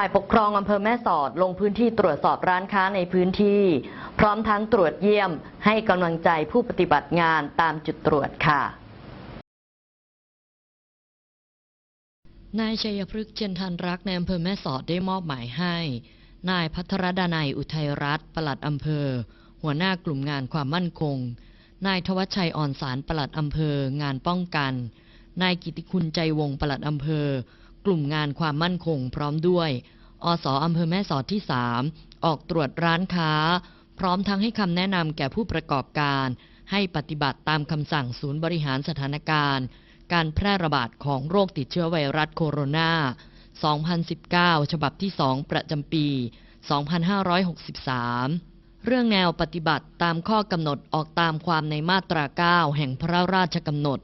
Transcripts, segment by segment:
ฝ่ายปกครองอำเภอแม่สอดลงพื้นที่ตรวจสอบร้านค้าในพื้นที่ พร้อมทั้งตรวจเยี่ยมให้กำลังใจผู้ปฏิบัติงานตามจุดตรวจค่ะนายชัยพฤกษ์เจนทันรักในอำเภอแม่สอดได้มอบหมายให้ นายพัทรดานายอุทัยรัตน์ปลัดอำเภอ หัวหน้ากลุ่มงานความมั่นคง นายทวัชชัยอ่อนสารปลัดอำเภอ งานป้องกัน นายกิติคุณใจวงปลัดอำเภอ กลุ่มงานความมั่นคงพร้อมด้วย อสอำเภอแม่สอดที่ 3 ออกตรวจร้านค้า พร้อมทั้งให้คำแนะนำแก่ผู้ประกอบการ ให้ปฏิบัติตามคำสั่งศูนย์บริหารสถานการณ์ การแพร่ระบาดของโรคติดเชื้อไวรัสโคโรนา 2019 ฉบับที่ 2 ประจำปี 2563เรื่องแนวปฏิบัติตามข้อกำหนดออกตามความในมาตรา 9 แห่งพระราชกำหนด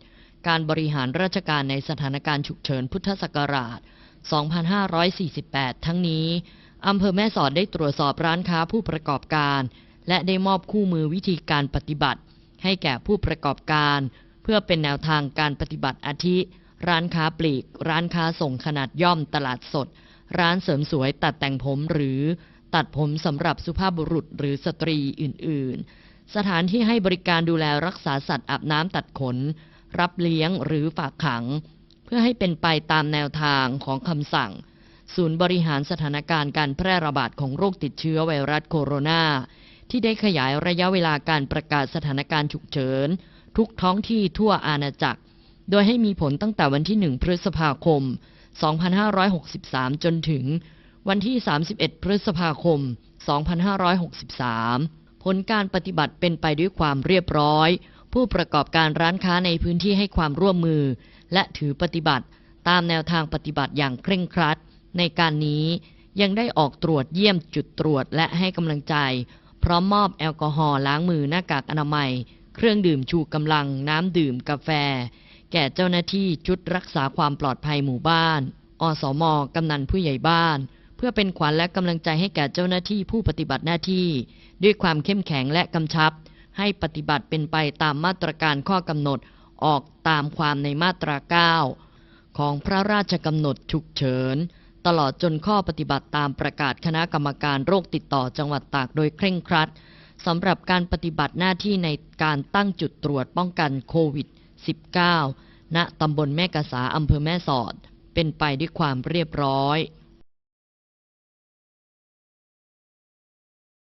การบริหารราชการในสถานการณ์ฉุกเฉินพุทธศักราช 2548 ทั้งนี้อำเภอแม่สอดได้ตรวจสอบร้านค้าผู้ประกอบการ และได้มอบคู่มือวิธีการปฏิบัติ ให้แก่ผู้ประกอบการ เพื่อเป็นแนวทางการปฏิบัติอาทิ ร้านค้าปลีก ร้านค้าส่งขนาดย่อมตลาดสด ร้านเสริมสวยตัดแต่งผมหรือตัดผมสำหรับสุภาพบุรุษหรือสตรีอื่น ๆ สถานที่ให้บริการดูแลรักษาสัตว์อาบน้ำตัดขน รับเลี้ยงหรือฝากขัง เพื่อให้เป็นไปตามแนวทางของคำสั่ง ศูนย์บริหารสถานการณ์การแพร่ระบาดของโรคติดเชื้อไวรัสโคโรนาที่ได้ขยายระยะเวลาการประกาศสถานการณ์ฉุกเฉิน ทุกท้องที่ทั่วอาณาจักร โดยให้มีผลตั้งแต่วันที่ 1 พฤษภาคม 2563 จนถึงวันที่ 31 พฤษภาคม 2563 ผลการปฏิบัติเป็นไปด้วยความเรียบร้อย ผู้ประกอบการร้านค้าในพื้นที่ให้ความร่วมมือ และถือปฏิบัติ ตามแนวทางปฏิบัติอย่างเคร่งครัด ในการนี้ยังได้ออกตรวจเยี่ยมจุดตรวจและให้กำลังใจ พร้อมมอบแอลกอฮอล์ล้างมือหน้ากากอนามัย เครื่องดื่มชูกำลัง น้ำดื่มกาแฟ แก่เจ้าหน้าที่ชุดรักษาความปลอดภัยหมู่บ้าน อสมกำนันผู้ใหญ่บ้าน เพื่อเป็นขวัญและกำลังใจให้แก่เจ้าหน้าที่ผู้ปฏิบัติหน้าที่ ด้วยความเข้มแข็งและกำชับ ให้ปฏิบัติเป็นไปตามมาตรการข้อกำหนดออกตามความในมาตรา 9 ของพระราชกำหนดฉุกเฉิน ตลอดจนข้อปฏิบัติตามประกาศคณะกรรมการโรคติดต่อจังหวัดตากโดยเคร่งครัดสำหรับการปฏิบัติหน้าที่ในการตั้งจุดตรวจป้องกันโควิด -19 ณตำบลแม่กษาอำเภอแม่สอด เป็นไปด้วยความเรียบร้อย